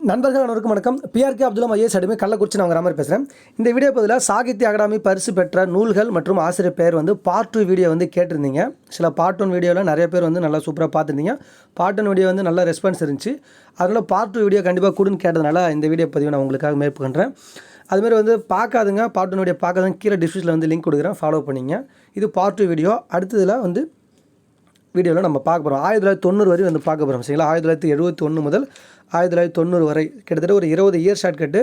நண்பர்கள் அனைவருக்கும் வணக்கம். பிஆர்கே அப்துல்லா ஐஎஸ் அடிமை கள்ளக்குறிச்சி நான் ராமர் பேசுகிறேன் இந்த வீடியோ பதில் சாகித்ய அகாடமி பரிசு பெற்ற நூல்கள் மற்றும் ஆசிரியர் பெயர் வந்து பார்ட் டூ வீடியோ வந்து கேட்டிருந்தீங்க. சில பார்ட் ஒன் வீடியோவில் நிறைய பேர் வந்து நல்லா சூப்பராக பார்த்துருந்தீங்க. பார்ட் ஒன் வீடியோ வந்து நல்ல ரெஸ்பான்ஸ் இருந்துச்சு. அதனால் பார்ட் டூ வீடியோ கண்டிப்பாக கொடுன்னு கேட்டதுனால இந்த வீடியோ பதிவை நான் உங்களுக்காக மேற்கொள்கிறேன் அதுமாதிரி வந்து பார்க்காதுங்க. பார்ட் ஒன் வீடியோ பார்க்காதுங்க கீழே டிஸ்கிரிப்ஷனில் வந்து லிங்க் கொடுக்குறேன். ஃபாலோ பண்ணிங்க. இது பார்ட் டூ வீடியோ அடுத்ததில் வந்து வீடியோவில் நம்ம பார்க்க போகிறோம் ஆயிரத்தி தொள்ளாயிரத்தி தொண்ணூறு வரை வந்து பார்க்க போகிறோம் சரிங்களா? ஆயிரத்தி தொள்ளாயிரத்தி எழுபத்தி ஒன்று முதல் ஆயிரத்தி தொள்ளாயிரத்தி தொண்ணூறு வரை. கிட்டத்தட்ட ஒரு இருபது இயர் ஷார்ட் கட்டு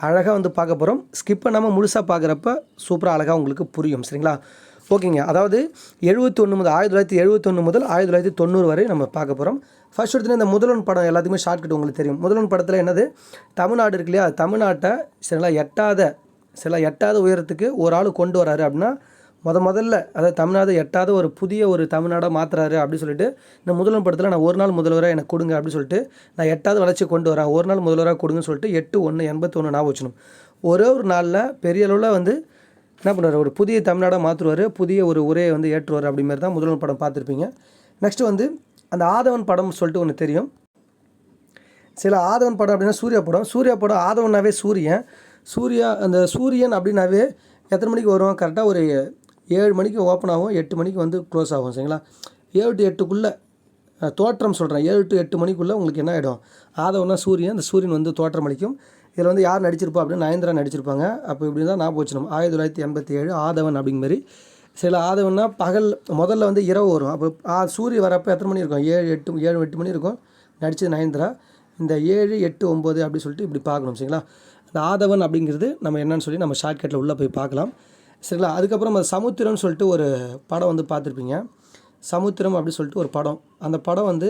அழகாக வந்து பார்க்க போகிறோம் ஸ்கிப் பண்ணாமல் முழுசாக பார்க்குறப்ப சூப்பராக அழகாக உங்களுக்கு புரியும் சரிங்களா? ஓகேங்க அதாவது எழுபத்தி ஒன்று முதல் ஆயிரத்தி தொள்ளாயிரத்தி எழுபத்தொன்று முதல் ஆயிரத்தி தொள்ளாயிரத்தி தொண்ணூறு வரை நம்ம பார்க்க போகிறோம் ஃபர்ஸ்ட் எடுத்துகிட்டு இந்த முதலன் படம் எல்லாத்துக்குமே ஷார்ட் கட் உங்களுக்கு தெரியும். முதலன் படத்தில் என்னது? தமிழ்நாடு இருக்கு இல்லையா? தமிழ்நாட்டை சரிங்களா? எட்டாத சில எட்டாத உயரத்துக்கு ஒரு ஆள் கொண்டு வராரு அப்படின்னா முத முதல்ல அதாவது தமிழ்நாடு எட்டாவது ஒரு புதிய ஒரு தமிழ்நாடாக மாற்றுறாரு அப்படின்னு சொல்லிட்டு இந்த முதல்வன் படத்தில் நான் ஒரு நாள் முதல்வராக எனக்கு கொடுங்க அப்படின்னு சொல்லிட்டு நான் எட்டாவது வளர்ச்சி கொண்டு வரேன். ஒரு நாள் முதல்வராக கொடுங்கன்னு சொல்லிட்டு எட்டு ஒன்று எண்பத்தி ஒன்று ஞாபகம் வச்சணும் ஒரே ஒரு நாளில் பெரிய அளவில் வந்து என்ன பண்ணுவார்? ஒரு புதிய தமிழ்நாடாக மாற்றுவார் புதிய ஒரு உரையை வந்து ஏற்றுவார் அப்படிமாரி தான் முதல்வன் படம் பார்த்துருப்பீங்க. நெக்ஸ்ட்டு வந்து அந்த ஆதவன் படம் சொல்லிட்டு ஒன்று தெரியும். சில ஆதவன் படம் அப்படின்னா சூர்யா படம். சூர்யா படம் ஆதவன்னாவே சூரியன். சூர்யா அந்த சூரியன் அப்படின்னாவே எத்தனை மணிக்கு வரும் கரெக்டாக ஒரு ஏழு மணிக்கு ஓப்பன் ஆகும் எட்டு மணிக்கு வந்து க்ளோஸ் ஆகும் சரிங்களா? ஏழு டு எட்டுக்குள்ளே தோற்றம் சொல்கிறேன் ஏழு டு எட்டு மணிக்குள்ளே உங்களுக்கு என்ன ஆகிடும் ஆதவனா சூரியன் அந்த சூரியன் வந்து தோற்றம் அளிக்கும். இதில் வந்து யார் நடிச்சிருப்பா அப்படின்னு நயன்தரா நடிச்சிருப்பாங்க. அப்போ இப்படி தான் நான் வச்சுக்கணும் ஆயிரத்தி தொள்ளாயிரத்தி எண்பத்தி ஏழு ஆதவன் அப்படிங்கிற மாதிரி. சில ஆதவன்னா பகல் முதல்ல வந்து இரவு வரும். அப்போ ஆ சூரிய வரப்போ எத்தனை மணி இருக்கும்? ஏழு எட்டு ஏழு எட்டு மணி இருக்கும். நடித்தது நயன்தரா. இந்த ஏழு எட்டு ஒம்பது அப்படி சொல்லிட்டு இப்படி பார்க்கணும் சரிங்களா? அந்த ஆதவன் அப்படிங்கிறது நம்ம என்னன்னு சொல்லி நம்ம ஷார்ட்கட்டில் உள்ளே போய் பார்க்கலாம். சரிங்களா? அதுக்கப்புறம் அது சமுத்திரம்னு சொல்லிட்டு ஒரு படம் வந்து பார்த்துருப்பீங்க. சமுத்திரம் அப்படி சொல்லிட்டு ஒரு படம். அந்த படம் வந்து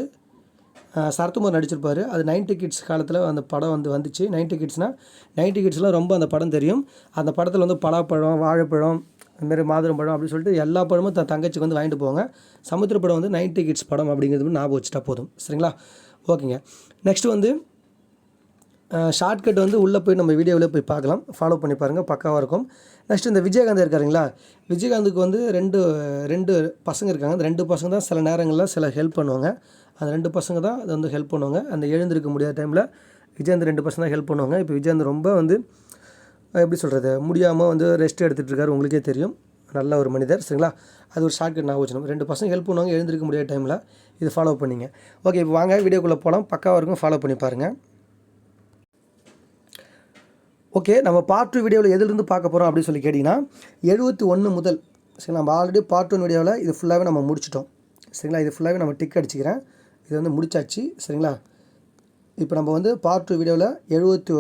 சரத்குமார் நடிச்சிருப்பார். அது நைன்டி கிட்ஸ் காலத்தில் அந்த படம் வந்து வந்துச்சு. நைன்டி கிட்ஸ்னால் நைன்டி கிட்ஸ்லாம் ரொம்ப அந்த படம் தெரியும். அந்த படத்தில் வந்து பலாப்பழம் வாழைப்பழம் அதுமாரி மாதுளம்பழம் அப்படி சொல்லிட்டு எல்லா பழமும் தன் தங்கச்சிக்கு வந்து வாங்கிட்டு போவாங்க. சமுத்திர படம் வந்து நைன்டி கிட்ஸ் படம் அப்படிங்கிறது ஞாபகம் வச்சுட்டா போதும். சரிங்களா? ஓகேங்க. நெக்ஸ்ட் வந்து ஷார்ட்கட் வந்து உள்ளே போய் நம்ம வீடியோவில் போய் பார்க்கலாம். ஃபாலோ பண்ணி பாருங்கள் பக்காவாக இருக்கும். நெக்ஸ்ட் இந்த விஜயகாந்த் இருக்காருங்களா? விஜயகாந்துக்கு வந்து ரெண்டு ரெண்டு பசங்க இருக்காங்க. அந்த ரெண்டு பசங்க தான் சில நேரங்களில் சில ஹெல்ப் பண்ணுவாங்க. அந்த ரெண்டு பசங்க தான் அதை வந்து ஹெல்ப் பண்ணுவாங்க. அந்த எழுந்திருக்க முடியாத டைமில் விஜயகாந்த் ரெண்டு பசங்க தான் ஹெல்ப் பண்ணுவாங்க. இப்போ விஜயகாந்த் ரொம்ப வந்து எப்படி சொல்கிறது முடியாமல் வந்து ரெஸ்ட் எடுத்துகிட்டு இருக்காரு. உங்களுக்கே தெரியும். நல்ல ஒரு மனிதர். சரிங்களா? அது ஒரு ஷார்ட்கட் நான் வச்சுக்கணும். ரெண்டு பசங்க ஹெல்ப் பண்ணுவாங்க எழுந்திருக்க முடியாத டைமில் இது ஃபாலோ பண்ணிங்க. ஓகே இப்போ வாங்க வீடியோக்குள்ளே போகலாம் பக்காவாக இருக்கும். ஃபாலோ பண்ணி பாருங்கள் ஓகே நம்ம பார்ட் டூ வீடியோவில் எதுலேருந்து பார்க்க போகிறோம் அப்படின்னு சொல்லி கேட்டிங்கன்னா எழுபத்தி ஒன்று முதல் சரி நம்ம ஆல்ரெடி பார்ட் ஒன் வீடியோவில் இது ஃபுல்லாகவே நம்ம முடிச்சிட்டோம். சரிங்களா? இது ஃபுல்லாகவே நம்ம டிக் அடிச்சுக்கிறேன். இது வந்து முடிச்சாச்சு சரிங்களா? இப்போ நம்ம வந்து பார்ட் டூ வீடியோவில் எழுபத்தி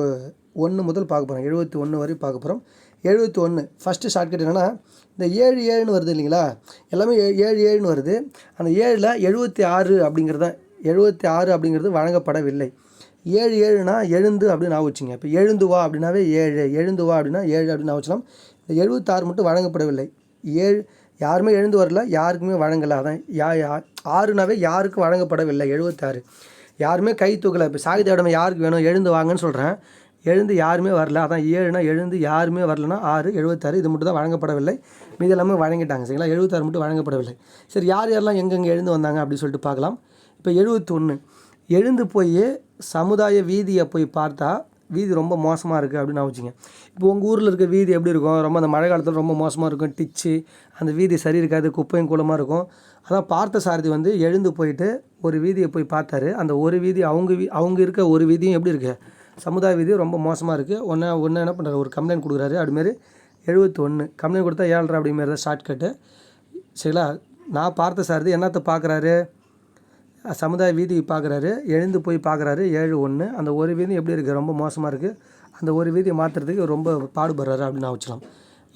ஒன்று முதல் பார்க்க போகிறோம் எழுபத்தி ஒன்று வரை பார்க்க போகிறோம் எழுபத்தி ஒன்று ஃபஸ்ட்டு ஷார்ட்கட் என்னென்னா இந்த ஏழு ஏழுன்னு வருது இல்லைங்களா? எல்லாமே ஏ- ஏழு ஏழுன்னு வருது. அந்த ஏழில் எழுபத்தி ஆறு அப்படிங்கிறது தான் எழுபத்தி ஆறு அப்படிங்கிறது வழங்கப்படவில்லை. ஏழு ஏழுனா எழுந்து அப்படின்னு நான் வச்சுங்க. இப்போ எழுந்து வா அப்படின்னாவே ஏழு எழுந்து வா அப்படின்னா ஏழு அப்படின்னு நான் வச்சலாம் இந்த எழுபத்தாறு மட்டும் வழங்கப்படவில்லை. ஏழு யாருமே எழுந்து வரல யாருக்குமே வழங்கலை. அதான் யா யா ஆறுனாவே யாருக்கும் வழங்கப்படவில்லை எழுபத்தாறு. யாருமே கை தூக்கலை. இப்போ சாகித்ய உடம்பு யாருக்கு வேணும்? எழுந்து வாங்கன்னு சொல்கிறேன் எழுந்து யாருமே வரல. அதான் ஏழுனா எழுந்து யாருமே வரலனா ஆறு எழுபத்தாறு இது மட்டும் தான் வழங்கப்படவில்லை. மீது எல்லாமே வழங்கிட்டாங்க. சரிங்களா? எழுபத்தாறு மட்டும் வழங்கப்படவில்லை. சரி யார் யாரெல்லாம் எங்கெங்கே எழுந்து வந்தாங்க அப்படின்னு சொல்லிட்டு பார்க்கலாம். இப்போ எழுபத்தொன்று எழுந்து போய் சமுதாய வீதியை போய் பார்த்தா வீதி ரொம்ப மோசமாக இருக்குது அப்படின்னு நான் வச்சுங்க இப்போ உங்கள் ஊரில் இருக்க வீதி எப்படி இருக்கும்? ரொம்ப அந்த மழை காலத்தில் ரொம்ப மோசமாக இருக்கும் டிச்சு அந்த வீதி சரி இருக்காது குப்பையும் கூலமாக இருக்கும். அதான் பார்த்த சாரதி வந்து எழுந்து போயிட்டு ஒரு வீதியை போய் பார்த்தாரு. அந்த ஒரு வீதி அவங்க வீ அவங்க இருக்க ஒரு வீதியும் எப்படி இருக்கு? சமுதாய வீதி ரொம்ப மோசமாக இருக்குது ஒன்று ஒன்று என்ன பண்ணுறாரு ஒரு கம்ப்ளைண்ட் கொடுக்குறாரு. அதுமாரி எழுபத்தி ஒன்று கம்ப்ளைண்ட் கொடுத்தா ஏழ்ரா அப்படிமாரி தான் ஷார்ட்கட்டு சரிங்களா? நான் பார்த்த சாரதி என்னத்தை பார்க்குறாரு சமுதாய வீதி பார்க்குறாரு எழுந்து போய் பார்க்குறாரு ஏழு ஒன்று அந்த ஒரு வீதி எப்படி இருக்குது ரொம்ப மோசமாக இருக்குது அந்த ஒரு வீதியை மாற்றுறதுக்கு ரொம்ப பாடுபடுறாரு அப்படின்னு நான் வச்சலாம்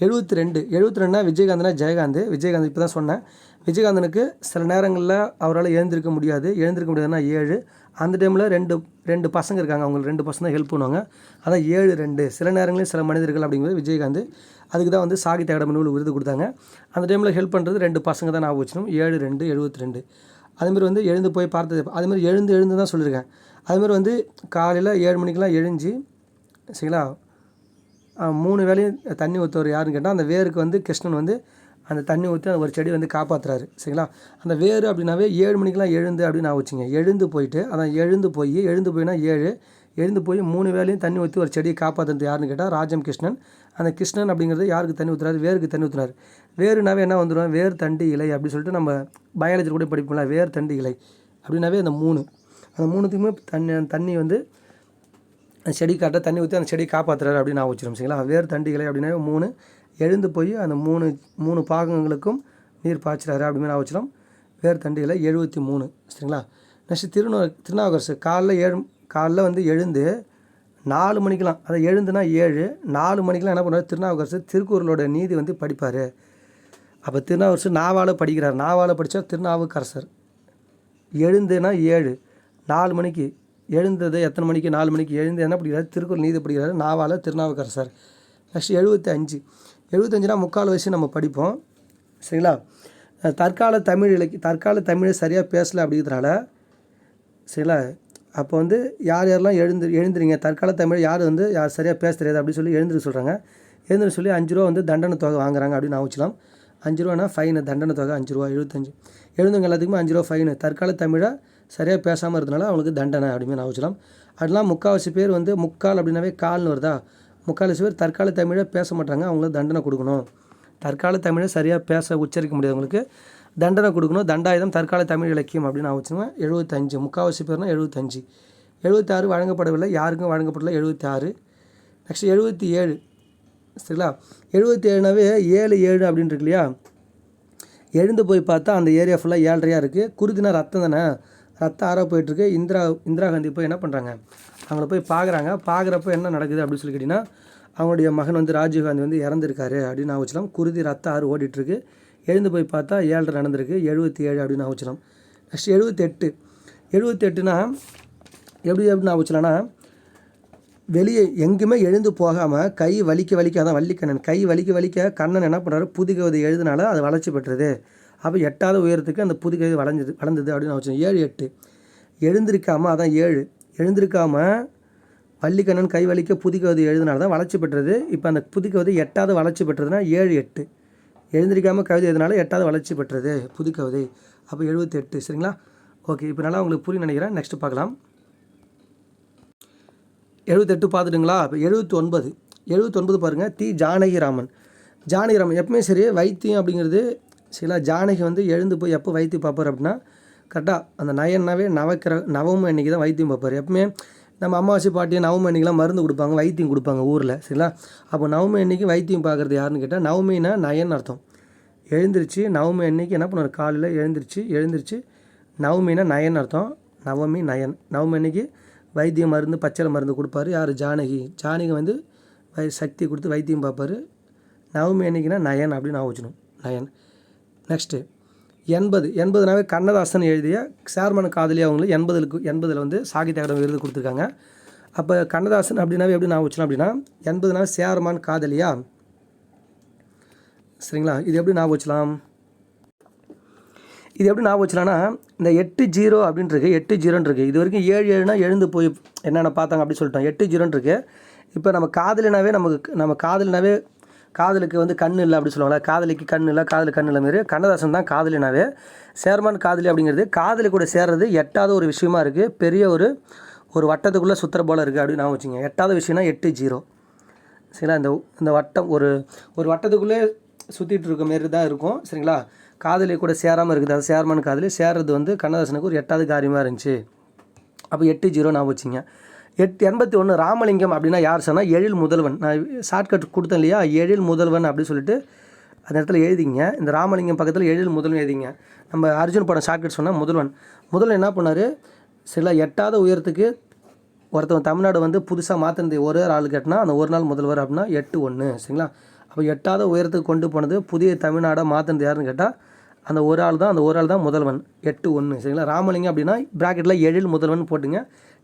எழுபத்தி ரெண்டு. எழுபத்தி ரெண்டுனா விஜயகாந்த்னா ஜெயகாந்த். விஜயகாந்த் இப்போ தான் சொன்னேன். விஜயகாந்தனுக்கு சில நேரங்களில் அவரால் எழுந்திருக்க முடியாது. எழுந்திருக்க முடியாதுன்னா ஏழு. அந்த டைமில் ரெண்டு ரெண்டு பசங்க இருக்காங்க. அவங்களுக்கு ரெண்டு பசங்க தான் ஹெல்ப் பண்ணுவாங்க. அதான் ஏழு ரெண்டு. சில நேரங்களில் சில மனிதர்கள் அப்படிங்கிறது விஜயகாந்த். அதுக்கு தான் வந்து சாகித்ய அகாடமி நூல் விருது கொடுத்தாங்க. அந்த டைமில் ஹெல்ப் பண்ணுறது ரெண்டு பசங்க தான் நான் வச்சணும் ஏழு ரெண்டு எழுபத்தி ரெண்டு. அதுமாரி வந்து எழுந்து போய் பார்த்தது. அதுமாரி எழுந்து எழுந்து தான் சொல்லியிருக்கேன். அதுமாரி வந்து காலையில் ஏழு மணிக்கெலாம் எழுஞ்சி சரிங்களா? மூணு வேலையும் தண்ணி ஊற்றுவர் யாருன்னு கேட்டால் அந்த வேருக்கு வந்து கிருஷ்ணன் வந்து அந்த தண்ணி ஊற்றி அந்த ஒரு செடி வந்து காப்பாற்றுறாரு சரிங்களா? அந்த வேர் அப்படின்னாவே ஏழு மணிக்கெலாம் எழுந்து அப்படின்னு நான் வச்சுங்க. எழுந்து போயிட்டு அதான் எழுந்து போய் எழுந்து போயினா ஏழு எழுந்து போய் மூணு வேலையும் தண்ணி ஊற்றி ஒரு செடியை காப்பாற்றுறது யாருன்னு கேட்டால் ராஜம் கிருஷ்ணன். அந்த கிருஷ்ணன் அப்படிங்கிறது யாருக்கு தண்ணி ஊற்றுறாரு வேருக்கு தண்ணி ஊற்றுறாரு வேறுனாவே என்ன வந்துடும் வேர் தண்டு இலை அப்படின்னு சொல்லிட்டு நம்ம பயாலஜி கூட படிப்போம்ல வேர் தண்டு இலை அப்படின்னாவே அந்த மூணு. அந்த மூணுத்துக்குமே தண்ணி தண்ணி வந்து அந்த செடி காட்ட தண்ணி ஊற்றி அந்த செடியை காப்பாற்றுறாரு அப்படின்னு நான் வச்சிடும் சரிங்களா? வேர் இலை அப்படின்னாவே மூணு. எழுந்து போய் அந்த மூணு மூணு பாகங்களுக்கும் நீர் பாய்ச்சுறாரு அப்படின்னு நான் வச்சிடும் வேர் இலை எழுபத்தி மூணு சரிங்களா? நெக்ஸ்ட் திருநூ திருநாவுக்கரசு காலைல ஏழு காலைல வந்து எழுந்து நாலு மணிக்கெலாம் அதை எழுந்துனா ஏழு நாலு மணிக்கெலாம் என்ன பண்ணுவார்? திருநாவுக்கரசு திருக்குறளோட நீதி வந்து படிப்பார். அப்போ திருநாவுக்கரசு நாவால் படிக்கிறார். நாவால் படித்தா திருநாவுக்கரசர். எழுந்துனா ஏழு நாலு மணிக்கு எழுந்தது எத்தனை மணிக்கு? நாலு மணிக்கு எழுந்து என்ன படிக்கிறார்? திருக்குறள் நீதி படிக்கிறார். நாவால் திருநாவுக்கரசர். நெக்ஸ்ட் எழுபத்தி அஞ்சு. எழுபத்தஞ்சுனா முக்கால் வயசு நம்ம படிப்போம். சரிங்களா? தற்கால தமிழ் இலக்கிய தற்கால தமிழை சரியாக பேசலை அப்படிங்கிறதுனால சரிங்களா? அப்போ வந்து யார் யாரெல்லாம் எழுந்து எழுந்துறீங்க? தற்கால தமிழ் யார் வந்து யார் சரியாக பேச தெரியாது அப்படின்னு சொல்லி எழுந்துரு சொல்கிறாங்க எழுந்துரு சொல்லி அஞ்சு ரூபா வந்து தண்டனை தொகை வாங்குறாங்க அப்படின்னு நான் அஞ்சு ரூபானா ஃபைனு தண்டனை தொகை அஞ்சு ரூபா எழுபத்தஞ்சு. எழுந்தவங்க எல்லாத்துக்குமே அஞ்சு ரூபா ஃபைனு தற்கால தமிழை சரியாக பேசாமல் இருந்தனால அவங்களுக்கு தண்டனை அப்படின்னு நான் வச்சுக்கலாம் அதெல்லாம் முக்கால்வாசி பேர் வந்து முக்கால் அப்படின்னாவே கால்னு வருதா? முக்கால்வாசி பேர் தற்கால தமிழை பேச மாட்டாங்க அவங்களுக்கு தண்டனை கொடுக்கணும். தற்கால தமிழை சரியாக பேச உச்சரிக்க முடியாதவங்களுக்கு தண்டனை கொடுக்கணும் தண்டாயுதம் தற்கால தமிழ் இலக்கியம் அப்படின்னு நான் வச்சுருவேன் எழுபத்தஞ்சு முக்கால்வாசி பேர்னா எழுபத்தஞ்சு எழுபத்தாறு வழங்கப்படவில்லை யாருக்கும் வழங்கப்படல எழுபத்தாறு நெக்ஸ்ட் எழுபத்தி ஏழு சரிங்களா? எழுபத்தி ஏழுனாவே ஏழு ஏழு அப்படின்னு இருக்கு இல்லையா? எழுந்து போய் பார்த்தா அந்த ஏரியா ஃபுல்லாக ஏழ்றையாக இருக்குது குருதினா ரத்தம் தானே? ரத்தம் ஆறாக போயிட்டுருக்கு. இந்திரா இந்திரா காந்தி போய் என்ன பண்ணுறாங்க அவங்கள போய் பார்க்குறாங்க பார்க்குறப்ப என்ன நடக்குது அப்படின்னு சொல்லி கேட்டிங்கன்னா அவங்களுடைய மகன் வந்து ராஜீவ்காந்தி வந்து இறந்துருக்காரு அப்படின்னு நான் வச்சுலாம் குருதி ரத்த ஆறு ஓடிட்டுருக்கு. எழுந்து போய் பார்த்தா ஏழரை நடந்திருக்கு எழுபத்தி ஏழு அப்படின்னு நான் நெக்ஸ்ட் எழுபத்தெட்டு எழுபத்தெட்டுனா எப்படி எப்படி நான் வெளியே எங்கேயுமே எழுந்து போகாமல் கை வலிக்க வலிக்க அதான் வள்ளிக்கண்ணன் கை வலிக்க வலிக்க கண்ணன் என்ன பண்ணுறாரு புதுகவிதை எழுதினால அது வளர்ச்சி பெற்றது. அப்போ எட்டாவது உயரத்துக்கு அந்த புதுகவிதை வளைஞ்சது வளர்ந்தது அப்படின்னு நான் வச்சேன் ஏழு எட்டு. எழுந்திருக்காமல் அதான் ஏழு. எழுந்திருக்காம வள்ளிக்கண்ணன் கை வலிக்க புதுக்கவிதை எழுதினால தான் வளர்ச்சி பெற்றது. இப்போ அந்த புதுக்கவிதை எட்டாவது வளர்ச்சி பெற்றதுன்னா ஏழு எட்டு. எழுந்திருக்காமல் கவிதை எதனால எட்டாவது வளர்ச்சி பெற்றது புது கவிதை. அப்போ எழுபத்தெட்டு சரிங்களா? ஓகே இப்போ நல்லா உங்களுக்கு புரிய நினைக்கிறேன். நெக்ஸ்ட் பார்க்கலாம். எழுபத்தெட்டு பார்த்துட்டுங்களா? இப்போ எழுபத்தி ஒன்பது எழுபத்தொன்பது பாருங்கள் தி ஜானகிராமன். ஜானகிராமன் எப்பவுமே சரி வைத்தியம் அப்படிங்கிறது சில ஜானகி வந்து எழுந்து போய் எப்போ வைத்தியம் பார்ப்பார் அப்படின்னா கரெக்டாக அந்த நயன்னாவே நவக்கிற நவமும் அன்றைக்கி தான் வைத்தியம் பார்ப்பார். எப்பவுமே நம்ம அமாவாசை பாட்டி நவமி அன்றைக்கெலாம் மருந்து கொடுப்பாங்க வைத்தியம் கொடுப்பாங்க ஊரில் சரிங்களா? அப்போ நவமி அன்னைக்கு வைத்தியம் பார்க்குறது யாருன்னு கேட்டால் நவமினா நயன் அர்த்தம். எழுந்திரிச்சு நவமி அன்னைக்கு என்ன பண்ணுவார்? காலையில் எழுந்திரிச்சு எழுந்திரிச்சு நவமினா நயன் அர்த்தம். நவமி நயன். நவமி அன்னைக்கு வைத்திய மருந்து பச்சளை மருந்து கொடுப்பாரு. யார்? ஜானகி. ஜானகி வந்து வை சக்தி கொடுத்து வைத்தியம் பார்ப்பாரு. நவமி அன்னைக்குனா நயன் அப்படின்னு நான் வச்சுணும் நயன். நெக்ஸ்ட்டு எண்பது எண்பதுனாவே கண்ணதாசன் எழுதிய சேர்மன் காதலி அவங்களுக்கு எண்பதுக்கு எண்பதில் வந்து சாகித்ய அகாடமி விருது கொடுத்துருக்காங்க. அப்போ கண்ணதாசன் அப்படின்னாவே எப்படி நான் வச்சலாம் அப்படின்னா எண்பதுனாவே சேர்மான் காதலியா? சரிங்களா? இது எப்படி நான் வச்சலாம் இது எப்படி நான் வச்சலாம்னா இந்த எட்டு ஜீரோ அப்படின்ட்டு எட்டு ஜீரோன்ருக்கு இது வரைக்கும் ஏழு ஏழுனா எழுந்து போய் என்னென்ன பார்த்தாங்க அப்படின்னு சொல்லிட்டோம். எட்டு ஜீரோன்ருக்கு இப்போ நம்ம காதலினாவே நமக்கு நம்ம காதலினாவே காதலுக்கு வந்து கண் இல்லை அப்படி சொல்லுவாங்களா காதலிக்கு கண் இல்லை காதலு கண் இல்லை மாரி கண்ணதாசன் தான் காதலினாவே சேர்மான் காதலி அப்படிங்கிறது காதலி கூட சேர்றது எட்டாவது ஒரு விஷயமா இருக்குது பெரிய ஒரு ஒரு வட்டத்துக்குள்ளே சுற்றுற போல இருக்குது அப்படின்னு நான் வச்சுங்க எட்டாவது விஷயம்னா எட்டு ஜீரோ. சரிங்களா? இந்த இந்த வட்டம் ஒரு ஒரு வட்டத்துக்குள்ளே சுற்றிட்டு இருக்க மாரி தான் இருக்கும். சரிங்களா? காதலி கூட சேராமல் இருக்குது. அது சேர்மான் காதலி சேர்றது வந்து கண்ணதாசனுக்கு ஒரு எட்டாவது காரியமாக இருந்துச்சு. அப்போ எட்டு ஜீரோ நான் வச்சுங்க எட் எண்பத்தி ஒன்று ராமலிங்கம் அப்படின்னா யார் சொன்னால் எழில் முதல்வன். நான் ஷார்ட்கட் கொடுத்தேன் இல்லையா? எழில் முதல்வன் அப்படின்னு சொல்லிட்டு அந்த இடத்துல எழுதிங்க. இந்த ராமலிங்கம் பக்கத்தில் எழில் முதல்வன் எழுதிங்க. நம்ம அர்ஜுன் படம் ஷார்ட்கட் சொன்னால் முதல்வன். முதல்வன் என்ன பண்ணார்? சில எட்டாத உயரத்துக்கு ஒருத்தவன் தமிழ்நாடு வந்து புதுசாக மாற்றினது ஒரே ஒரு ஆள் கேட்டினா அந்த ஒரு நாள் முதல்வர் அப்படின்னா எட்டு ஒன்று சரிங்களா? அப்போ எட்டாத உயரத்துக்கு கொண்டு போனது புதிய தமிழ்நாடை மாற்றினது யாருன்னு கேட்டால் அந்த ஒரு ஆள் தான் அந்த ஒரு ஆள் தான் முதல்வன். எட்டு ஒன்று சரிங்களா? ராமலிங்கம் அப்படின்னா ப்ராக்கெட்டில் எழில் முதல்வன் போட்டுங்க.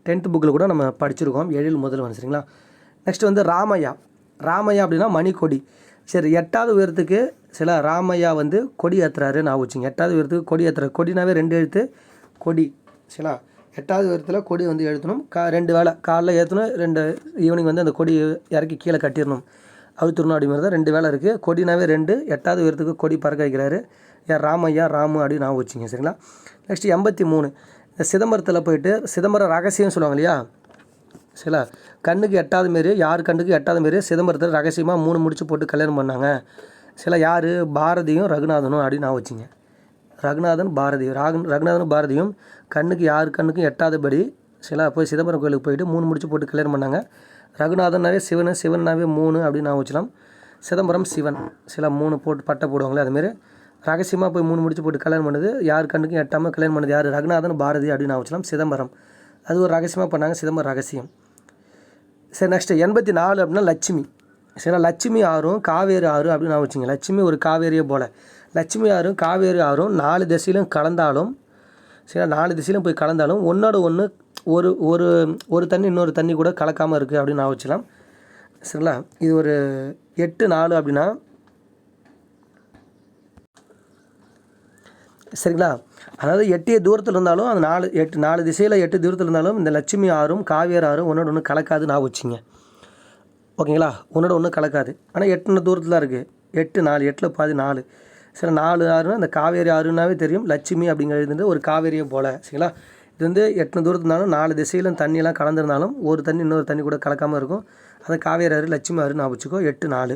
டென்த்து புக்கில் கூட நம்ம படிச்சிருக்கோம். ஏழில் முதல்வன் சரிங்களா? நெக்ஸ்ட் வந்து ராமையா. ராமையா அப்படின்னா மணிக்கொடி சரி எட்டாவது உயரத்துக்கு சில ராமையா வந்து கொடி ஏற்றுறாரு நான் வச்சுங்க. எட்டாவது உயரத்துக்கு கொடி ஏற்றுறாரு கொடினாவே ரெண்டு எழுத்து கொடி சரிங்களா? எட்டாவது உயரத்தில் கொடி வந்து எழுத்தணும் கா ரெண்டு வேளை காலைல ஏற்றணும் ரெண்டு ஈவினிங் வந்து அந்த கொடி இறக்கி கீழே கட்டிடணும். அழுத்தணும் அப்படி மாதிரி தான் ரெண்டு வேலை இருக்குது கொடினாவே ரெண்டு எட்டாவது உயரத்துக்கு கொடி பறக்க வைக்கிறாரு. ஏன் ராமையா ராமு அப்படின்னு நான் வச்சுங்க சரிங்களா? நெக்ஸ்ட் எண்பத்தி மூணு. இந்த சிதம்பரத்தில் போயிட்டு சிதம்பரம் ரகசியம் சொல்லுவாங்க இல்லையா? சில கண்ணுக்கு எட்டாத மாரி யார் கண்ணுக்கு எட்டாத மாரி சிதம்பரத்தில் ரகசியமாக மூணு முடிச்சு போட்டு கல்யாணம் பண்ணாங்க. சில யார்? பாரதியும் ரகுநாதனும் அப்படின்னு நான் வச்சுங்க. ரகுநாதன் பாரதி. ராகு ரகுநாதன் பாரதியும் கண்ணுக்கு யார் கண்ணுக்கும் எட்டாதபடி சில போய் சிதம்பரம் கோயிலுக்கு போயிட்டு மூணு முடிச்சு போட்டு கல்யாணம் பண்ணாங்க. ரகுநாதன்னாவே சிவன் சிவன்னாவே மூணு அப்படின்னு நான் வச்சலாம் சிதம்பரம் சிவன். சில மூணு போட்டு பட்டை போடுவாங்களே அதுமாரி ரகசியமாக போய் மூணு முடிச்சு போட்டு கல்யாணம் பண்ணது யார் கண்ணுக்கும் எட்டாமல் கல்யாணம் பண்ணது யார்? ரகுநாதன் பாரதி அப்படின்னு வச்சுலாம். சிதம்பரம். அது ஒரு ரகசியமாக பண்ணாங்க. சிதம்பரம் ரகசியம். சரி நெக்ஸ்ட்டு எண்பத்தி நாலு அப்படின்னா லட்சுமி. சரி லட்சுமி ஆறும் காவேரி ஆறு அப்படின்னு நான் வச்சுங்க லட்சுமி ஒரு காவேரியை போல். லட்சுமி ஆறும் காவேரி ஆறும் நாலு திசையிலும் கலந்தாலும் சரி நாலு திசையிலும் போய் கலந்தாலும் ஒன்றோட ஒன்று ஒரு ஒரு ஒரு தண்ணி இன்னொரு தண்ணி கூட கலக்காமல் இருக்குது அப்படின்னு நான் வச்சுக்கலாம் சரிங்களா? இது ஒரு எட்டு நாலு அப்படின்னா சரிங்களா? அதாவது எட்டிய தூரத்தில் இருந்தாலும் அந்த நாலு எட்டு நாலு திசையில் எட்டு தூரத்தில் இருந்தாலும் இந்த லட்சுமி ஆறும் காவேரி ஆறும் ஒன்றோட ஒன்று கலக்காது நான் வச்சுங்க. ஓகேங்களா? ஒன்றோட ஒன்று கலக்காது. ஆனால் எட்டுன தூரத்தில் தான் இருக்குது எட்டு நாலு எட்டில் பாதி நாலு. சரி நாலு ஆறுனா இந்த காவேரி ஆறுனாவே தெரியும். லட்சுமி அப்படிங்கிறது ஒரு காவேரியை போல். சரிங்களா? இது வந்து எட்டு தூரத்தில் இருந்தாலும் நாலு திசையிலும் தண்ணியெல்லாம் கலந்துருந்தாலும் ஒரு தண்ணி இன்னொரு தண்ணி கூட கலக்காமல் இருக்கும். அதை காவேரி ஆறு லட்சுமி ஆறு நான் வச்சுக்கோ. எட்டு நாலு.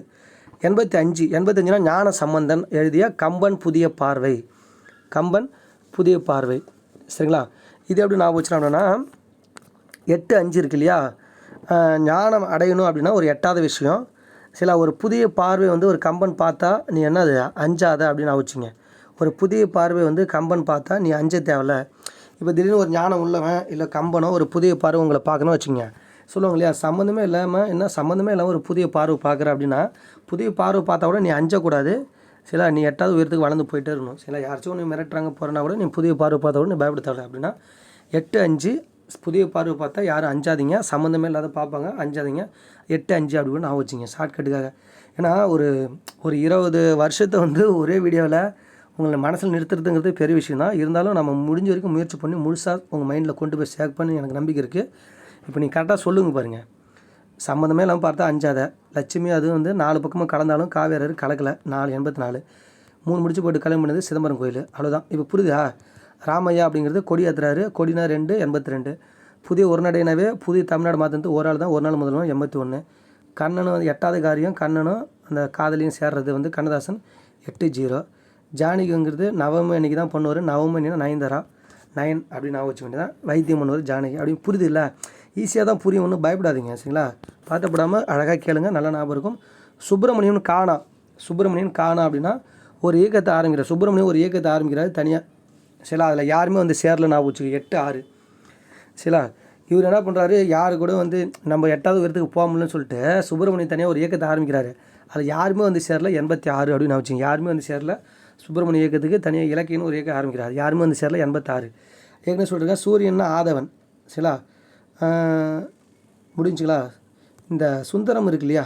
எண்பத்தி அஞ்சு எண்பத்தஞ்சுனா ஞான சம்பந்தன் எழுதிய கம்பன் புதிய பார்வை. கம்பன் புதிய பார்வை. சரிங்களா? இது எப்படி நான் வச்சுனா அப்படின்னா எட்டு அஞ்சு இருக்கு இல்லையா? ஞானம் அடையணும் அப்படின்னா ஒரு எட்டாவது விஷயம். சில ஒரு புதிய பார்வை வந்து ஒரு கம்பன் பார்த்தா நீ என்னது அஞ்சாத அப்படின்னு நான் வச்சுங்க. ஒரு புதிய பார்வை வந்து கம்பன் பார்த்தா நீ அஞ்ச தேவையில்ல இப்போ திடீர்னு ஒரு ஞானம் உள்ளவன் இல்லை கம்பனோ ஒரு புதிய பார்வை உங்களை பார்க்கணும் வச்சுங்க சொல்லுவாங்க இல்லையா? சம்மந்தமே இல்லாமல் என்ன? சம்மந்தமே இல்லாமல் ஒரு புதிய பார்வை பார்க்குற அப்படின்னா புதிய பார்வை பார்த்தா கூட நீ அஞ்சக்கூடாது. சில நீ எட்டாவது உயரத்துக்கு வளர்ந்து போயிட்டே இருக்கணும். சில யாராச்சும் ஒன்று மிரட்டுறாங்க போகிறனா கூட நீ புதிய பார்வை பார்த்தா கூட நீ பயப்பட தேவை அப்படின்னா எட்டு அஞ்சு புதிய பார்வை பார்த்தா யாரும் அஞ்சாதீங்க. சம்மந்தமே இல்லாத பார்ப்பாங்க. அஞ்சாதீங்க. எட்டு அஞ்சு அப்படி கூட நான் வச்சுங்க ஷார்ட்கட்டுக்காக ஏன்னா ஒரு ஒரு இருபது வருஷத்தை வந்து ஒரே வீடியோவில் உங்களை மனசில் நிறுத்துறதுங்கிறது பெரிய விஷயம் தான். இருந்தாலும் நம்ம முடிஞ்ச வரைக்கும் முயற்சி பண்ணி முழுசாக உங்கள் மைண்டில் கொண்டு போய் சேக் பண்ணி எனக்கு நம்பிக்கை இருக்குது இப்போ நீ கரெக்டாக சொல்லுங்க பாருங்கள் சம்மந்தமே இல்லாமல் பார்த்தா அஞ்சாத. லட்சுமி அதுவும் வந்து நாலு பக்கமும் கலந்தாலும் காவேரர் கலக்கலை. நாலு எண்பத்தி நாலு மூணு முடிச்சு போட்டு கல்யாணம் பண்ணது சிதம்பரம் கோயில். அவ்வளோதான் இப்போ புரியுதா? ராமையா அப்படிங்கிறது கொடி ஏற்றுறாரு கொடினா ரெண்டு எண்பத்தி ரெண்டு புதிய ஒரு புதிய தமிழ்நாடு மாற்றினது ஒரு ஆள் தான் ஒரு நாள் முதல்வன் எண்பத்தி ஒன்று கண்ணனும் வந்து எட்டாவது காரியம். கண்ணனும் அந்த காதலியும் சேர்றது வந்து கண்ணதாசன் எட்டு ஜீரோ. ஜானகிங்கிறது நவமி அன்றைக்கி தான் பண்ணுவார் நவமணினா நயன்தாரா. நயன் அப்படின்னு நான் வச்சு வேண்டியதான் வைத்தியம் பண்ணுவார் ஜானகி அப்படின்னு புரியுது இல்லை ஈஸியாக தான் புரியும் ஒன்றும் பயப்படாதீங்க சரிங்களா? பார்த்தப்படாமல் அழகாக கேளுங்க நல்ல ஞாபகம் இருக்கும். சுப்பிரமணியன் காணா. சுப்பிரமணியன் காணா அப்படின்னா ஒரு இயக்கத்தை ஆரம்பிக்கிறார். சுப்பிரமணியம் ஒரு இயக்கத்தை ஆரம்பிக்கிறார் தனியாக சில அதில் யாருமே வந்து சேரல நான் வச்சுக்க. எட்டு ஆறு. சரிங்களா? இவர் என்ன பண்ணுறாரு யாரு கூட வந்து நம்ம எட்டாவது உயரத்துக்கு போக முடியலன்னு சொல்லிட்டு சுப்பிரமணியம் தனியாக ஒரு இயக்கத்தை ஆரம்பிக்கிறாரு. அதில் யாருமே வந்து சேரல எண்பத்தி ஆறு அப்படின்னு நான் வச்சுங்க யாருமே வந்து சேரல சுப்பிரமணிய இயக்கத்துக்கு தனியாக இலக்கியன்னு ஒரு இயக்கம் ஆரம்பிக்கிறார். யாருமே வந்து சேரல எண்பத்தாறு ஏற்கனவே சொல்லிருக்கேன் சூரியன்னா ஆதவன். சரிங்களா? முடிஞ்சுங்களா? இந்த சுந்தரம் இருக்கு இல்லையா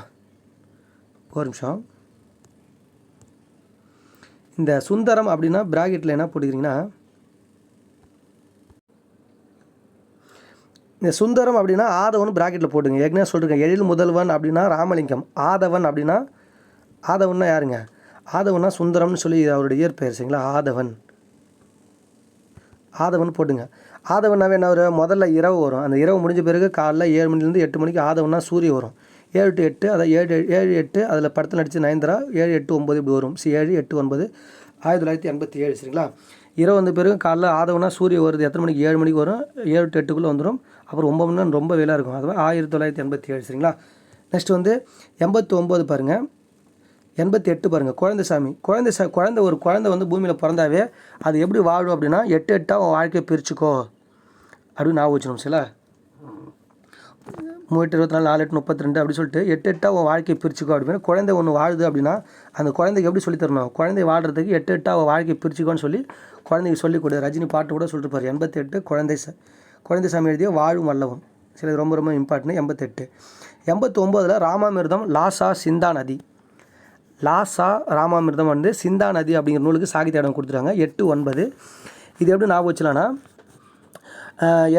ஒரு நிமிஷம். இந்த சுந்தரம் அப்படின்னா ப்ராக்கெட்டில் என்ன போட்டுக்கிறீங்கன்னா இந்த சுந்தரம் அப்படின்னா ஆதவன் ப்ராக்கெட்டில் போட்டுங்க. ஏற்கனவே சொல்லிருக்கேன் எழில் முதல்வன் அப்படின்னா ராமலிங்கம். ஆதவன் அப்படின்னா ஆதவன்னா யாருங்க? ஆதவன்னா சுந்தரம்னு சொல்லி அவருடைய இயற்பெயர் சரிங்களா? ஆதவன். ஆதவன் போட்டுங்க. ஆதவனாவே என்ன வரும்? முதல்ல இரவு வரும். அந்த இரவு முடிஞ்ச பிறகு காலைல ஏழு மணிலேருந்து எட்டு மணிக்கு ஆதவனா சூரிய வரும். ஏழு டு எட்டு அதை ஏழு ஏழு எட்டு அதில் படத்தில் நடித்து நயன்தரா ஏழு எட்டு ஒம்பது இப்படி வரும். சி ஏழு எட்டு ஒன்பது. ஆயிரத்தி தொள்ளாயிரத்தி எண்பத்தி ஏழு சரிங்களா? இரவு வந்த பிறகு காலைல ஆதவனா சூரிய வருது. எத்தனை மணிக்கு? ஏழு மணிக்கு வரும். ஏழு டு எட்டுக்குள்ளே வந்துடும் அப்புறம் ஒம்பது மணி நேரம் ரொம்ப வெயிலாக இருக்கும். அதுவே ஆயிரத்தி தொள்ளாயிரத்தி எண்பத்தி ஏழு சரிங்களா? நெக்ஸ்ட் வந்து எண்பத்தி ஒம்பது பாருங்கள் எண்பத்தி எட்டு பாருங்கள் குழந்தை சாமி. குழந்தை சா குழந்தை ஒரு குழந்தை வந்து பூமியில் பிறந்தாவே அது எப்படி வாழும் அப்படின்னா எட்டு எட்டாக உன் வாழ்க்கையை பிரிச்சுக்கோ. அப்படின்னு நான் வச்சுருவோம் சில மூட்டு இருபத்தி நாலு நாலு எட்டு முப்பத்தி ரெண்டு அப்படி சொல்லிட்டு எட்டு எட்டாக உன் வாழ்க்கையை பிரிச்சுக்கோ அப்படின்னு குழந்தை ஒன்று வாழுது அப்படின்னா அந்த குழந்தைக்கு எப்படி சொல்லித் தரணும்? குழந்தை வாழ்கிறதுக்கு எட்டு எட்டாக அவள் வாழ்க்கையை பிரிச்சுக்கோன்னு சொல்லி குழந்தைக்கு சொல்லிக் கொடு. ரஜினி பாட்டு கூட சொல்லிட்டு பாரு எண்பத்தி எட்டு குழந்தை குழந்தை சாமி எழுதிய வாழும் வல்லவும் சில ரொம்ப ரொம்ப இம்பார்ட்டன்ட் எண்பத்தெட்டு. எண்பத்தி ஒம்போதில் ராமாமிர்தம் லாசா சிந்தா நதி. லாசா ராமாமிர்தம் வந்து சிந்தா நதி அப்படிங்கிற நூலுக்கு சாகித்ய இடம் கொடுத்துருக்காங்க. எட்டு ஒன்பது. இது எப்படி ஞாபகம் வச்சலான்னா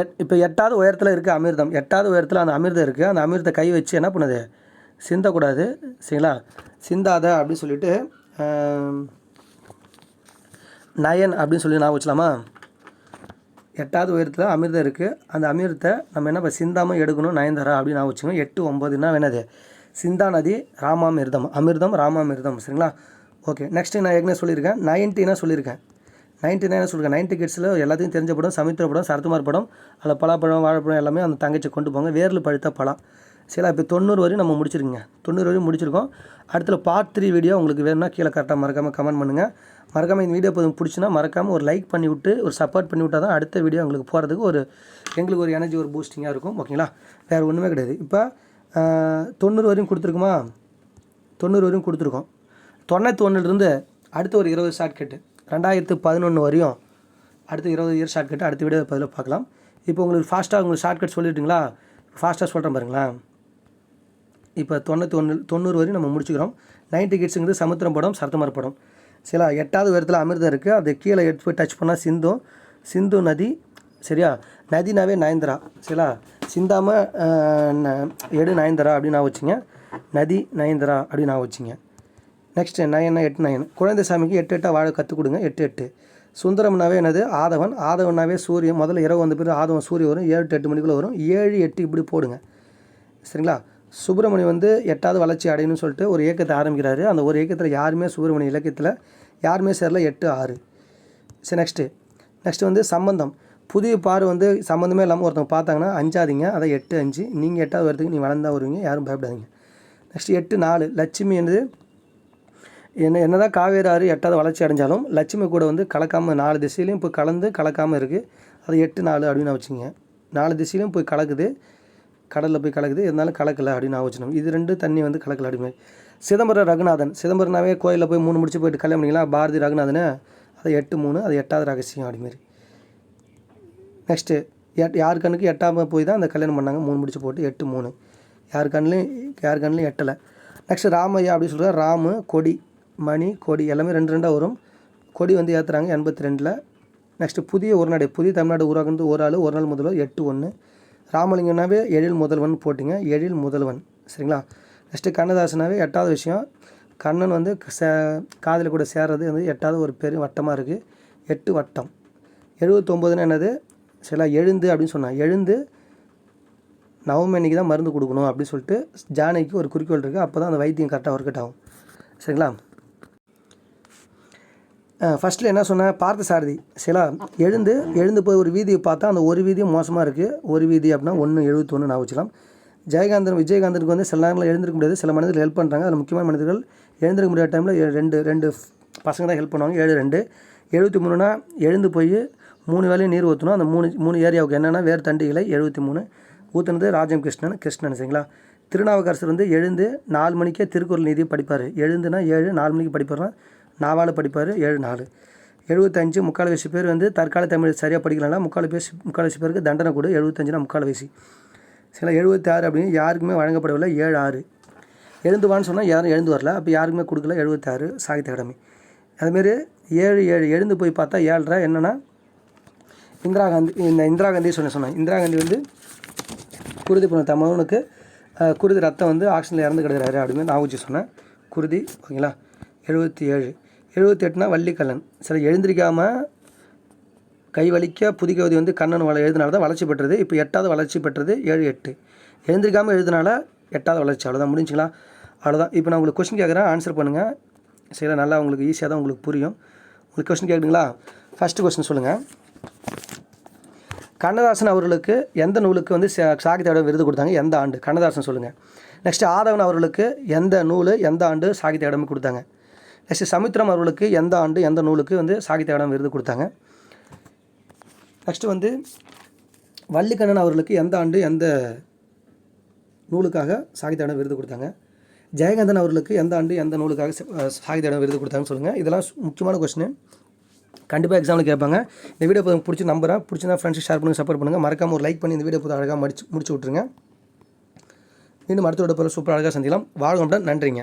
எட் இப்போ எட்டாவது உயரத்தில் இருக்குது அமிர்தம். எட்டாவது உயரத்தில் அந்த அமிர்தம் இருக்குது அந்த அமிர்தத்தை கை வச்சு என்ன பண்ணுது? சிந்தக்கூடாது. சரிங்களா? சிந்தாத அப்படின்னு சொல்லிட்டு நயன் அப்படின்னு சொல்லி ஞாபகம் வச்சலாமா எட்டாவது உயரத்தில் அமிர்தம் இருக்குது அந்த அமிர்தத்தை நம்ம என்ன பண்ண சிந்தாமல் எடுக்கணும் நயன்தாரா அப்படின்னு நான் வச்சுக்கோங்க. எட்டு ஒம்பதுன்னா வேணாது சிந்தா நதி ராமாமிர்தம் அமிர்தம் ராமாமிர்தம் சரிங்களா? ஓகே நெக்ஸ்ட்டு நான் ஏற்கனவே சொல்லியிருக்கேன். நைன்ட்டினா சொல்லியிருக்கேன். நைன்ட்டி நைன் சொல்லியிருக்கேன்? நைன்ட்டி கிட்ஸில் எல்லாத்தையும் தெரிஞ்ச படம் சமுத்திர படம் சரத்குமார் படம் அதில் பலாப்பழம் வாழைப்பழம் எல்லாமே அந்த தங்கச்சி கொண்டு போங்க. வேரில் பழுத்த பழம். சரி இப்போ தொண்ணூறு வரையும் நம்ம முடிச்சிருக்கோங்க தொண்ணூறு வரையும் முடிச்சிருக்கோம். அடுத்த பார்ட் த்ரீ வீடியோ உங்களுக்கு வேணும்னா கீழே கரெக்டாக மறக்காமல் கமெண்ட் பண்ணுங்கள் மறக்காமல் இந்த வீடியோ போதும் பிடிச்சினா மறக்காமல் ஒரு லைக் பண்ணி விட்டு ஒரு சப்போர்ட் பண்ணி விட்டால் தான் அடுத்த வீடியோ உங்களுக்கு போகிறதுக்கு ஒரு எங்களுக்கு ஒரு எனர்ஜி ஒரு பூஸ்டிங்காக இருக்கும். ஓகேங்களா வேறு ஒன்றுமே கிடையாது. இப்போ தொண்ணூறு வரையும் கொடுத்துருக்குமா? தொண்ணூறு வரையும் கொடுத்துருக்கோம். தொண்ணூற்றி ஒன்றுலேருந்து அடுத்து ஒரு இருபது ஷார்ட் கட்டு ரெண்டாயிரத்து பதினொன்று வரையும் அடுத்து இருபது இயர் ஷார்ட் கட்டு அடுத்த வீடியோ பதில் பார்க்கலாம். இப்போ உங்களுக்கு ஃபாஸ்ட்டாக உங்களுக்கு ஷார்ட் கட் சொல்லிட்டுங்களா ஃபாஸ்ட்டாக சொல்கிறேன் பாருங்களேன் இப்போ தொண்ணூற்றி ஒன்று தொண்ணூறு வரையும் நம்ம முடிச்சுக்கிறோம். நைன்டி கிட்ஸுங்கிறது சமுத்திரம் படம் சரத்தமர் படம். சில எட்டாவது உயரத்தில் அமிர்தம் இருக்குது அது கீழே எடுத்து போய் டச் பண்ணால் சிந்தும் சிந்து நதி சரியா? நதினாவே நயன்தரா? சரியா சிந்தாமல் எடு நயன்தரா அப்படின்னு நான் வச்சுங்க. நதி நயன்தரா அப்படின்னு நான் வச்சுங்க. நெக்ஸ்ட்டு நயன்னா எட்டு நயன். குழந்தை சாமிக்கு எட்டு எட்டாக வாழ கற்றுக் கொடுங்க. எட்டு எட்டு. சுந்தரம்னாவே என்னது? ஆதவன். ஆதவனாவே சூரியன். முதல்ல இரவு வந்த பிறகு ஆதவன் சூரியன் வரும். ஏழு எட்டு மணிக்குள்ளே வரும். ஏழு எட்டு இப்படி போடுங்க. சரிங்களா? சுப்பிரமணி வந்து எட்டாவது வளர்ச்சி அடையணும்னு சொல்லிட்டு ஒரு இயக்கத்தை ஆரம்பிக்கிறாரு. அந்த ஒரு இயக்கத்தில் யாருமே சுப்பிரமணிய இலக்கியத்தில் யாருமே சேரல. எட்டு ஆறு. சரி நெக்ஸ்ட்டு நெக்ஸ்ட்டு வந்து சம்பந்தம். புதிய பார் வந்து சம்மந்தமே இல்லாமல் ஒருத்தவங்க பார்த்தாங்கன்னா அஞ்சாதீங்க. அதை எட்டு அஞ்சு. நீங்கள் எட்டாவது வரதுக்கு நீ வளர்ந்தா வருவீங்க. யாரும் பயப்படாதீங்க. நெக்ஸ்ட் எட்டு நாலு. லட்சுமி என்னது? என்ன என்னதான் காவேரி ஆறு எட்டாவது வளர்ச்சி அடைஞ்சாலும் லட்சுமி கூட வந்து கலக்காமல் நாலு திசையிலையும் போய் கலந்து கலக்காமல் இருக்குது அது எட்டு நாலு அப்படின்னு வச்சுங்க நாலு திசையிலையும் போய் கலக்குது. கடலில் போய் கலக்குது. இருந்தாலும் கலக்கலை அப்படின்னு நான் இது ரெண்டு தண்ணி வந்து கலக்கலை அப்படின்னு. சிதம்பரம் ரகுநாதன். சிதம்பரம்னாவே கோயிலில் போய் மூணு முடிச்சு போயிட்டு கல்யாணம் பண்ணிங்களா பாரதி ரகுநாதனை. அது எட்டு மூணு. அது எட்டாவது ரகசியம் அப்படிமாரி நெக்ஸ்ட்டு எட் யார் கண்ணுக்கு எட்டாமல் போய் தான் அந்த கல்யாணம் பண்ணாங்க? மூணு முடிச்சு போட்டு எட்டு மூணு. யார் கண்ணிலையும் யார் கண்ணுலையும் எட்டலை. நெக்ஸ்ட் ராமையா அப்படின்னு சொல்கிறார் ராமு கொடி மணி கொடி எல்லாமே ரெண்டு ரெண்டாக வரும். கொடி வந்து ஏற்றுறாங்க எண்பத்தி ரெண்டில் நெக்ஸ்ட்டு புதிய ஒரு புதிய தமிழ்நாடு உருவாக்குறது ஒரு ஆள் ஒரு நாள் முதல்வர் எட்டு ஒன்று ராமலிங்கம்னாவே எழில் முதல்வன் போட்டிங்க. எழில் முதல்வன். சரிங்களா? நெக்ஸ்ட்டு கண்ணதாசனாவே எட்டாவது விஷயம். கண்ணன் வந்து சே காதலி கூட சேர்றது வந்து எட்டாவது ஒரு பெரிய வட்டமாக இருக்குது எட்டு வட்டம். எழுபத்தொம்போதுன்னு என்னது? சில எழுந்து அப்படின்னு சொன்னான் எழுந்து நவமி அன்னைக்கு தான் மருந்து கொடுக்கணும் அப்படின்னு சொல்லிட்டு ஜானகிக்கு ஒரு குறிக்கோள் இருக்குது அப்போ தான் அந்த வைத்தியம் கரெக்டாக ஒர்க் அவுட் ஆகும். சரிங்களா? ஃபஸ்ட்டில் என்ன சொன்னேன் பார்த்த சாரதி சிலா எழுந்து எழுந்து போய் ஒரு வீதியை பார்த்தா அந்த ஒரு வீதியும் மோசமாக இருக்குது ஒரு வீதி அப்படின்னா ஒன்று எழுபத்தொன்று நான் வச்சுக்கலாம். ஜெயகாந்தன் விஜயகாந்தனுக்கு வந்து சில நேரங்களில் எழுந்திருக்க முடியாது. சில மனிதர்கள் ஹெல்ப் பண்ணுறாங்க அதில் முக்கியமான மனிதர்கள் எழுந்திருக்க முடியாத டைமில் ரெண்டு ரெண்டு பசங்க தான் ஹெல்ப் பண்ணுவாங்க. ஏழு ரெண்டு. எழுபத்தி மூணுனா எழுந்து போய் மூணு வேலையும் நீர் ஊற்றணும் அந்த மூணு மூணு ஏரியாவுக்கு என்னென்னா வேறு தண்டிகளை எழுபத்தி மூணு. ஊற்றுனது ராஜம் கிருஷ்ணன் கிருஷ்ணன் சரிங்களா? திருநாவுக்கரசர் வந்து எழுந்து நாலு மணிக்கே திருக்குறள் நீதி படிப்பார். எழுந்துனா ஏழு நாலு மணிக்கு படிப்பார்னா நாவால் படிப்பார் ஏழு நாலு. எழுபத்தஞ்சு முக்கால் வயசு பேர் வந்து தற்கால தமிழ் சரியாக படிக்கலனா முக்கால் பேசி முக்கால் வயசு பேருக்கு தண்டனை கொடு எழுபத்தஞ்சுனா முக்கால் வயசு. சில எழுபத்தி ஆறு அப்படின்னு யாருக்குமே வழங்கப்படவில்லை ஏழு ஆறு. எழுந்துவான்னு சொன்னால் யாரும் எழுந்து வரல. அப்போ யாருக்குமே கொடுக்கல எழுபத்தாறு. சாகித்ய அகாடமி. அதுமாரி ஏழு ஏழு எழுந்து போய் பார்த்தா ஏழ்ரை என்னென்னா இந்திரா காந்தி இந்த இந்திரா காந்தி சொன்ன சொன்னேன் இந்திரா காந்தி வந்து குருதி போன தமிழனுக்கு குருதி ரத்தம் வந்து ஆக்சிஜனில் இறந்து கிடக்கிறாரு அப்படின்னு நான் ஊற்றி சொன்னேன். குருதி ஓகேங்களா? எழுபத்தி ஏழு. எழுபத்தி எட்டுனா வள்ளிக்கல்லன் சரி எழுந்திரிக்காமல் கை வலிக்க புதுகவதி வந்து கண்ணன் வள எழுதினால தான் வளர்ச்சி பெற்றது. இப்போ எட்டாவது வளர்ச்சி பெற்றது ஏழு எட்டு. எழுந்திருக்காமல் எழுதினால எட்டாவது வளர்ச்சி. அவ்வளோதான் முடிஞ்சுங்களா? அவ்வளோதான் இப்போ நான் உங்களுக்கு கொஸ்டின் கேட்குறேன் ஆன்சர் பண்ணுங்கள் சரி நல்லா உங்களுக்கு ஈஸியாக தான் உங்களுக்கு புரியும். உங்களுக்கு கொஸ்டின் கேட்குறீங்களா ஃபஸ்ட்டு கொஸ்டின் சொல்லுங்கள் கண்ணதாசன் அவர்களுக்கு எந்த நூலுக்கு வந்து சா- சாகித்ய விருது கொடுத்தாங்க? எந்த ஆண்டு? கண்ணதாசன் சொல்லுங்கள் நெக்ஸ்ட் ஆதவன் அவர்களுக்கு எந்த நூல் எந்த ஆண்டு சாகித்ய அகாடமி கொடுத்தாங்க. நெக்ஸ்ட் சமுத்திரம் அவர்களுக்கு எந்த ஆண்டு எந்த நூலுக்கு வந்து சாகித்ய அகாடமி விருது கொடுத்தாங்க. நெக்ஸ்ட் வந்து வள்ளிக்கண்ணன் அவர்களுக்கு எந்த ஆண்டு எந்த நூலுக்காக சாகித்ய அகாடமி விருது கொடுத்தாங்க? ஜெயகாந்தன் அவர்களுக்கு எந்த ஆண்டு எந்த நூலுக்காக சாகித்ய அகாடமி விருது கொடுத்தாங்கன்னு சொல்லுங்கள் இதெல்லாம் முக்கியமான கொஸ்டின் கண்டிப்பாக எக்ஸாமில் கேட்பாங்க. இந்த வீடியோ உங்களுக்கு பிடிச்சி நம்புறேன் பிடிச்சினா ஃப்ரெண்ட்ஸ் ஷேர் பண்ணுங்கள் சப்போர்ட் பண்ணுங்கள் மறக்காம ஒரு லைக் பண்ணி இந்த வீடியோ போது அழகாக முடிச்சு முடிச்சு விட்ருங்க மீண்டும் அடுத்த விட சூப்பர் அழகாக சந்திக்கலாம். வாழ்க்கை நன்றிங்க.